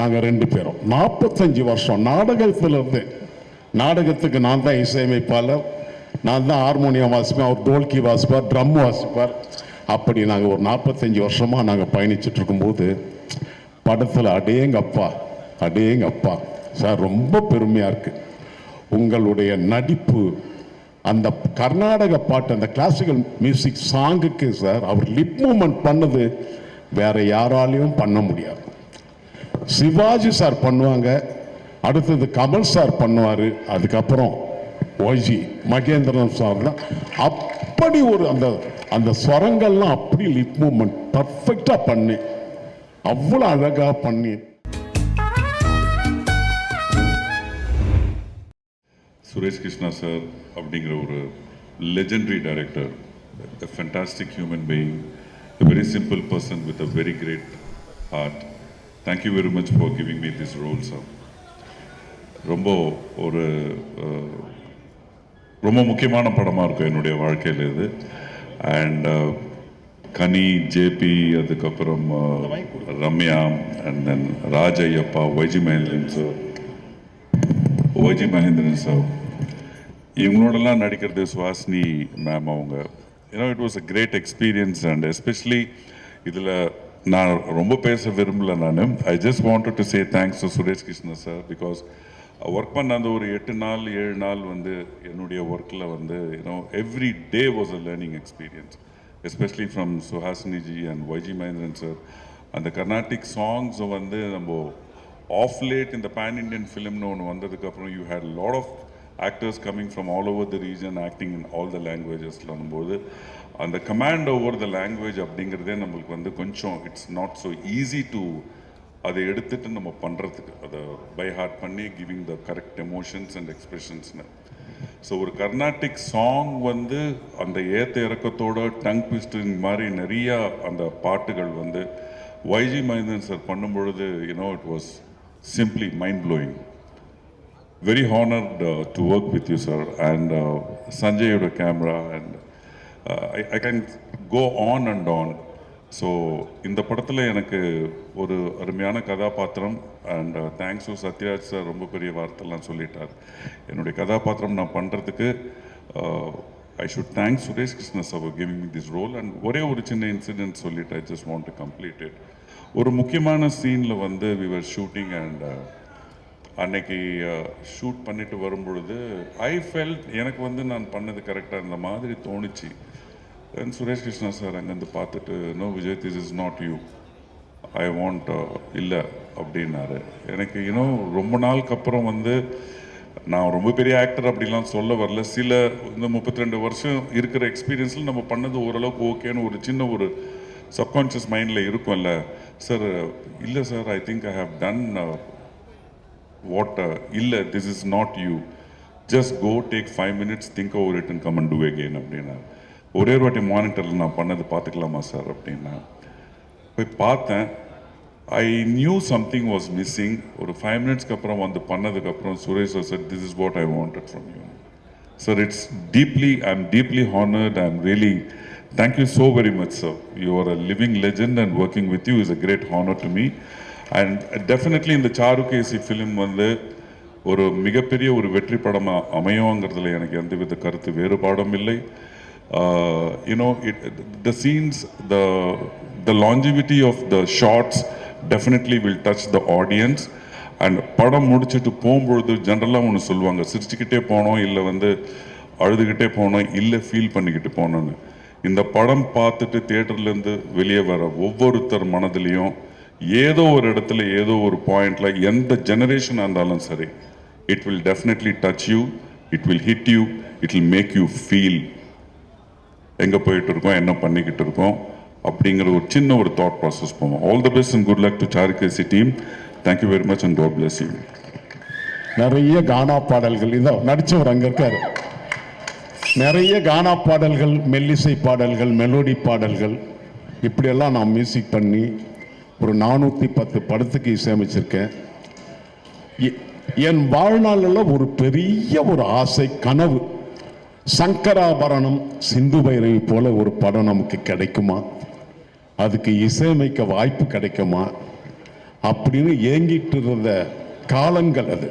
நாங்கள் ரெண்டு பேரும். நாற்பத்தஞ்சு வருஷம் நாடகத்தில் இருந்து நாடகத்துக்கு நான் தான் இசையமைப்பாளர் நான் தான் ஹார்மோனியம் வாசிப்பேன் அவர் டோல்கி வாசிப்பார் ட்ரம் வாசிப்பார். அப்படி நாங்கள் ஒரு நாற்பத்தஞ்சு வருஷமாக நாங்கள் பயணிச்சுட்டு இருக்கும்போது படத்தில் அடேங்க அப்பா அடேங்க அப்பா சார் ரொம்ப பெருமையாக இருக்குது உங்களுடைய நடிப்பு அந்த கர்நாடக பாட்டு அந்த கிளாசிக்கல் மியூசிக் சாங்குக்கு சார் அவர் லிப் மூமெண்ட் பண்ணது வேற யாராலையும் பண்ண முடியாது. சிவாஜி சார் பண்ணுவாங்க. அடுத்தது கமல் சார் பண்ணுவார். அதுக்கப்புறம் ஒய்ஜி மகேந்திரன் சார் தான் அப்படி ஒரு அந்த அந்த ஸ்வரங்கள்லாம் அப்படி லிப் மூமெண்ட் பர்ஃபெக்டாக பண்ணேன் அவ்வளோ அழகாக பண்ணி. சுரேஷ் கிருஷ்ணா சார் அப்படிங்கிற ஒரு legendary director fantastic human being very simple person with a very great heart thank you thank you giving much this giving sir ரொம்ப ஒரு ரொம்ப முக்கியமான படமாக இருக்கும் என்னுடைய வாழ்க்கையில் இது. அண்ட் கனி ஜேபி அதுக்கப்புறம் Ramya and then Raja Ayyappa YG Mahendran sir YG Mahendran sir இவங்களோடலாம் நடிக்கிறது சுவாசினி மேம் அவங்க. ஏன்னா it was a great experience and especially இதில் நான் ரொம்ப பேச விரும்பல நான். I just wanted to say thanks to Suresh Krishna sir because work பண்ண அந்த ஒரு எட்டு நாள் ஏழு நாள் வந்து என்னுடைய ஒர்க்கில் வந்து you know every day was a learning experience especially from சுஹாசினிஜி and YG Mahendran sir அந்த கர்நாடிக் சாங்ஸை வந்து நம்ம ஆஃப் லேட் இந்த பேன் இண்டியன் ஃபிலிம்னு ஒன்று வந்ததுக்கப்புறம் you had lot of actors coming from all over the region acting in all the லாங்குவேஜஸில் வரும்போது. அந்த கமாண்ட் ஓவர் த லாங்குவேஜ் அப்படிங்கிறதே நம்மளுக்கு வந்து கொஞ்சம் it's not so easy to அதை எடுத்துட்டு நம்ம பண்ணுறதுக்கு அதை பை ஹார்ட் பண்ணி giving the correct emotions and எக்ஸ்பிரஷன்ஸ்னு so ஒரு கர்நாட்டிக் சாங் வந்து அந்த ஏத்த இறக்கத்தோட டங் ட்விஸ்டிங் மாதிரி நிறையா அந்த பாட்டுகள் வந்து வைஜி மகேந்திரன் சார் பண்ணும்பொழுது you know it was simply mind blowing very honored to work with you sir and சஞ்சயோட camera and Uh, I I and go on and on so இந்த படத்தில் எனக்கு ஒரு அருமையான கதாபாத்திரம் and thanks to Sathyaraj sir ரொம்ப பெரிய வார்த்தைலாம் சொல்லிட்டார். என்னுடைய கதாபாத்திரம் நான் பண்ணுறதுக்கு I should thanks Suresh Krishna sir giving this role and ஒரே ஒரு சின்ன இன்சிடென்ட் சொல்லிட்டு I just want to complete it ஒரு முக்கியமான சீனில் வந்து வி வர் ஷூட்டிங் அண்ட் அன்னைக்கு uh, ஷூட் பண்ணிட்டு வரும்பொழுது ஐ ஃபெல்ட் எனக்கு வந்து நான் பண்ணது கரெக்டாக இருந்த மாதிரி தோணுச்சு. சுரேஷ் கிருஷ்ணா சார் அங்கேருந்து பார்த்துட்டு no Vijay this is not you I want இல்லை அப்படின்னாரு. எனக்கு இன்னும் ரொம்ப நாளுக்கு அப்புறம் வந்து நான் ரொம்ப பெரிய ஆக்டர் அப்படிலாம் சொல்ல வரல. சில இந்த முப்பத்தி ரெண்டு வருஷம் இருக்கிற எக்ஸ்பீரியன்ஸில் நம்ம பண்ணது ஓரளவுக்கு ஓகேன்னு ஒரு சின்ன ஒரு சப்கான்ஷியஸ் மைண்டில் இருக்கும்ல. சார் இல்லை sir I think I have done what இல்லை this is not you just go take five minutes think over it and come and do again அப்படின்னா ஒரே ஒரு வாட்டி மானிட்டரில் நான் பண்ணது பார்த்துக்கலாமா சார் அப்படின்னா போய் பார்த்தேன். I knew something was missing ஒரு ஃபைவ் மினிட்ஸ்க்கு அப்புறம் வந்து பண்ணதுக்கப்புறம் Suresh sir this is what I wanted from you Sir, it's deeply, I'm deeply honored. I'm really, thank you so very much sir you are a living legend and working with you is a great honour to me and definitely இந்த Charukesi film வந்து ஒரு மிகப்பெரிய ஒரு வெற்றி படமாக அமையுங்கிறதுல எனக்கு எந்தவித கருத்து வேறுபாடும் இல்லை. You know it the scenes the the longevity of the shots definitely will touch the audience and படம் முடிச்சுட்டு போகும்பொழுது ஜென்ரலாக ஒன்று சொல்லுவாங்க சிரிச்சுக்கிட்டே போனோம் இல்லை வந்து அழுதுகிட்டே போனோம் இல்லை ஃபீல் பண்ணிக்கிட்டு போனோன்னு இந்த படம் பார்த்துட்டு தேட்டர்லேருந்து வெளியே வர ஒவ்வொருத்தர் மனதிலையும் ஏதோ ஒரு இடத்துல ஏதோ ஒரு பாயிண்ட்ல எந்த ஜெனரேஷனாக இருந்தாலும் சரி it will definitely touch you it will hit you it will make you feel எங்கே போயிட்டு இருக்கோம் என்ன பண்ணிக்கிட்டு இருக்கோம் அப்படிங்கிற ஒரு சின்ன ஒரு தாட் ப்ராசஸ் போவோம். All the best and good luck to Charukesi team thank you very much and god bless you நிறைய கானா பாடல்கள் இதோ நடிச்சவர் அங்கே இருக்காரு. நிறைய கானா பாடல்கள் மெல்லிசை பாடல்கள் மெலோடி பாடல்கள். இப்படியெல்லாம் நான் மியூசிக் பண்ணி ஒரு நானூற்றி பத்து படத்துக்கு இசையமைச்சிருக்கேன். எ- என் வாழ்நாளில் ஒரு பெரிய ஒரு ஆசை கனவு. சங்கராபரணம் சிந்து பைரவி போல ஒரு படம் நமக்கு கிடைக்குமா? அதுக்கு இசையமைக்க வாய்ப்பு கிடைக்குமா? அப்படின்னு ஏங்கிட்டு இருந்த காலங்கள் அது.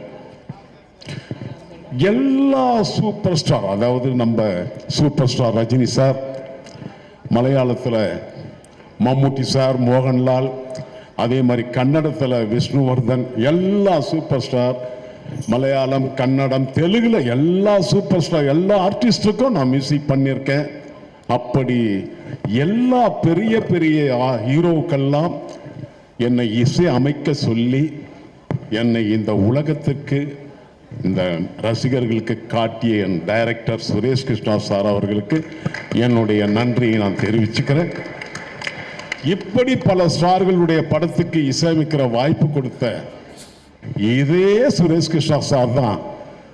எல்லா சூப்பர் ஸ்டார் அதாவது நம்ம சூப்பர் ஸ்டார் ரஜினி சார் மலையாளத்தில் மம்முட்டி சார் மோகன்லால் அதே மாதிரி கன்னடத்தில் விஷ்ணுவர்தன் எல்லா சூப்பர் ஸ்டார் மலையாளம் கன்னடம் தெலுங்குல எல்லா சூப்பர் ஸ்டார் எல்லா ஆர்டிஸ்டுக்கும் நான் மியூசிக் பண்ணியிருக்கேன். அப்படி எல்லா பெரிய பெரிய ஹீரோக்கெல்லாம் என்னை இசை அமைக்க சொல்லி என்னை இந்த உலகத்துக்கு இந்த ரசிகர்களுக்கு காட்டிய என் டைரக்டர் சுரேஷ் கிருஷ்ணா சார் அவர்களுக்கு என்னுடைய நன்றியை நான் தெரிவிச்சுக்கிறேன். இப்படி பல ஸ்டார்களுடைய படத்துக்கு இசையமைக்கிற வாய்ப்பு கொடுத்த இதே சுரேஷ் கிருஷ்ணா சார் தான்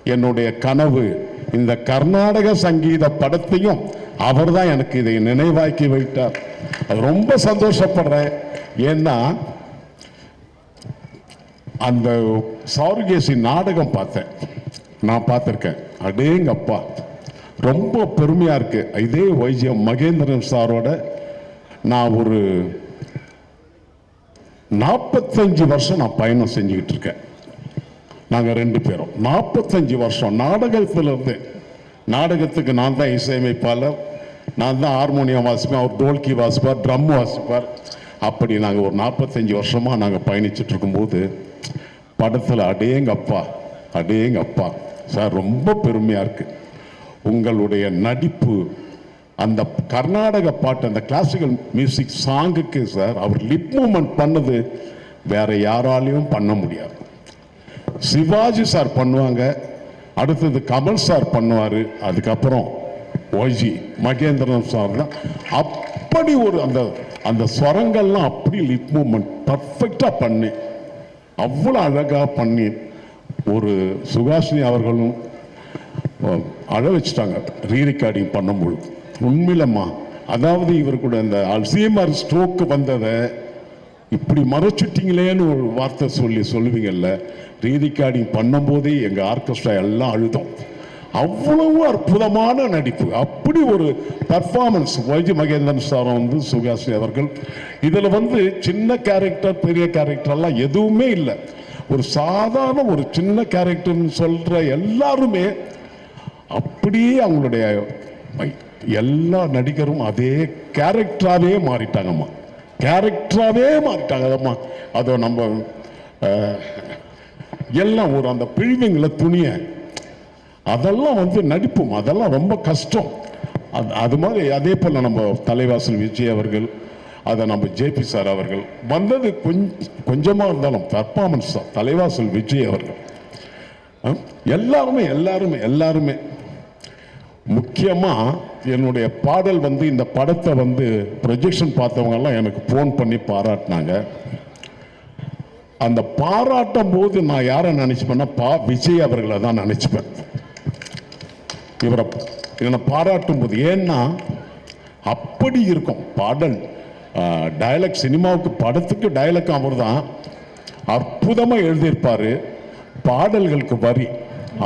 என்னுடைய கனவு. இந்த கர்நாடக சங்கீத படத்தையும் அவர் தான் எனக்கு இதை நினைவாக்கி வைத்தார். ரொம்ப சந்தோஷப்படுறேன். ஏன்னா அந்த சௌர்கேசி நாடகம் பார்த்தேன். நான் பார்த்துருக்கேன். அடேங்கப்பா. ரொம்ப பெருமையா இருக்கு. இதே வைஜியம் மகேந்திரன் சாரோட நான் ஒரு நாற்பத்தஞ்சு வருஷம் நான் பயணம் செஞ்சுக்கிட்டு இருக்கேன். நாங்கள் ரெண்டு பேரும். நாற்பத்தஞ்சு வருஷம் நாடகத்திலிருந்து. நாடகத்துக்கு நான் தான் இசையமைப்பாளர் நான் தான் ஹார்மோனியம் வாசிப்பேன் அவர் டோல்கி வாசிப்பார் ட்ரம் வாசிப்பார். அப்படி நாங்கள் ஒரு நாற்பத்தஞ்சு வருஷமாக நாங்கள் பயணிச்சுட்டு இருக்கும்போது படத்தில் அடேங்கப்பா அடேங்கப்பா சார் ரொம்ப பெருமையாக இருக்குது உங்களுடைய நடிப்பு அந்த கர்நாடக பாட்டு அந்த கிளாசிக்கல் மியூசிக் சாங்குக்கு சார் அவர் லிப் மூமெண்ட் பண்ணது வேற யாராலையும் பண்ண முடியாது. சிவாஜி சார் பண்ணுவாங்க அடுத்தது கமல் சார் பண்ணுவார் அதுக்கப்புறம் ஒய்ஜி மகேந்திரன் சார் தான். அப்படி ஒரு அந்த அந்த ஸ்வரங்கள்லாம் அப்படி லிப் மூமெண்ட் பர்ஃபெக்டாக பண்ணி அவ்வளோ அழகாக பண்ணி ஒரு சுகாஷினி அவர்களும் அழ வச்சுட்டாங்க ரீ ரெக்கார்டிங் பண்ணும்பொழுது. உண்மையிலம்மா. அதாவது இவர் கூட இந்த அல்சேமர் ஸ்ட்ரோக்கு வந்ததை இப்படி மறைச்சிட்டிங்களேன்னு ஒரு வார்த்தை சொல்லி சொல்லுவீங்கல்ல. ரீ பண்ணும்போதே எங்கள் ஆர்கெஸ்ட்ரா எல்லாம் அழுதோம். அவ்வளவு அற்புதமான நடிப்பு. அப்படி ஒரு பர்ஃபார்மன்ஸ் வைஜி மகேந்திரன் சாரம் வந்து சுகாசி அவர்கள். இதில் வந்து சின்ன கேரக்டர் பெரிய கேரக்டர்லாம் எதுவுமே இல்லை. ஒரு சாதாரண ஒரு சின்ன கேரக்டர்னு சொல்கிற எல்லாருமே அப்படியே அவங்களுடைய எல்லா நடிகரும் அதே கேரக்டராகவே மாறிட்டாங்கம்மா. கேரக்டராகவே மாறிட்டாங்கம்மா அதை நம்ம எல்லாம் ஒரு அந்த பிழிவுங்களை துணியை அதெல்லாம் வந்து நடிப்பும் அதெல்லாம் ரொம்ப கஷ்டம். அது அது மாதிரி அதே போல் நம்ம தலைவாசல் விஜய் அவர்கள் அதை நம்ம ஜேபி சார் அவர்கள் வந்தது கொஞ்சம் கொஞ்சமாக இருந்தாலும் பர்ஃபார்மன்ஸ் தான். தலைவாசல் விஜய் அவர்கள். எல்லாருமே எல்லாருமே எல்லாருமே. முக்கியமாக என்னுடைய பாடல் வந்து இந்த படத்தை வந்து ப்ரொஜெக்ஷன் பார்த்தவங்கெல்லாம் எனக்கு ஃபோன் பண்ணி பாராட்டினாங்க. அந்த பாராட்டும் போது நான் யாரை நினச்சிப்பேன்னா பா விஜய் அவர்களை தான் நினச்சிப்பேன். இவரை என்னை பாராட்டும் போது ஏன்னா அப்படி இருக்கும். பாடல் டயலக் சினிமாவுக்கு படத்துக்கு டயலக் அவர் தான். அற்புதமாக எழுதியிருப்பார். பாடல்களுக்கு வரி.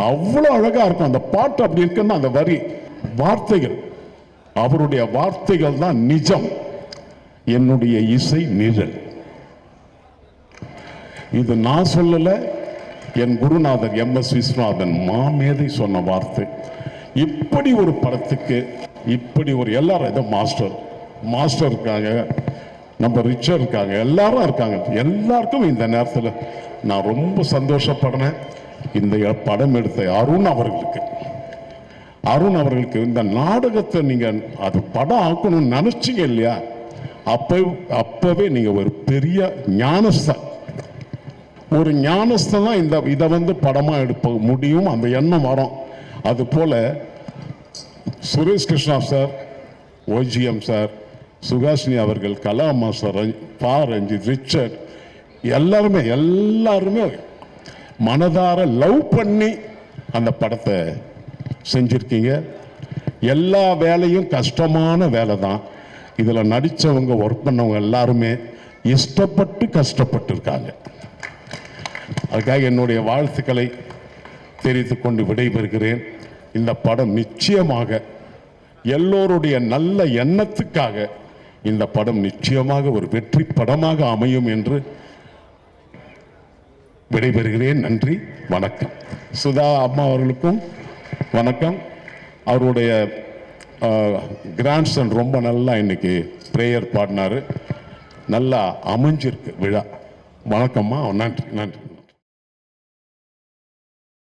அவ்வளோ அழகாக இருக்கும். அந்த பாட்டு அப்படி இருக்குன்னா அந்த வரி. வார்த்தைகள். அவருடைய வார்த்தைகள் தான் நிஜம். என்னுடைய இசை நிழல். இது நான் சொல்லலை என் குருநாதர் எம் எஸ் விஸ்வநாதன் மாமேதை சொன்ன வார்த்தை. இப்படி ஒரு படத்துக்கு இப்படி ஒரு எல்லாரும் இதை மாஸ்டர் மாஸ்டர் இருக்காங்க நம்ம ரிச்சர் இருக்காங்க எல்லாரும் இருக்காங்க. எல்லாருக்கும் இந்த நேரத்தில் நான் ரொம்ப சந்தோஷப்படுறேன். இந்த படம் எடுத்த அருண் அவர்களுக்கு. அருண் அவர்களுக்கு இந்த நாடகத்தை நீங்க அது படம் ஆக்கணும்னு நினைச்சீங்க இல்லையா? அப்போ அப்பவே நீங்க ஒரு பெரிய ஞானஸ்தான். ஒரு ஞானஸ்தன் தான் இந்த இதை வந்து படமா எடுப்ப முடியும் அந்த எண்ணம் வரும். அது போல Suresh Krishna sir OGM sir Suhasini அவர்கள் கலாமா சார் பா ரஞ்சித் ரிச்சர்ட் எல்லாருமே எல்லாருமே மனதார லவ் பண்ணி அந்த படத்தை செஞ்சிருக்கீங்க. எல்லா வேலையும் கஷ்டமான வேலை தான். இதில் நடித்தவங்க ஒர்க் பண்ணவங்க எல்லாருமே இஷ்டப்பட்டு கஷ்டப்பட்டு இருக்காங்க அதுக்காக என்னுடைய வாழ்த்துக்களை தெரிவித்து கொண்டு விடைபெறுகிறேன். இந்த படம் நிச்சயமாக எல்லோருடைய நல்ல எண்ணத்துக்காக இந்த படம் நிச்சயமாக ஒரு வெற்றி படமாக அமையும் என்று விடைபெறுகிறேன். நன்றி வணக்கம். சுதா அம்மா அவர்களுக்கும் வணக்கம். அவருடைய கிராண்ட்சன் ரொம்ப நல்லா இன்னைக்கு ப்ரேயர் பாடினாரு. நல்லா அமைஞ்சிருக்கு விழா. வணக்கம்மா நன்றி நன்றி.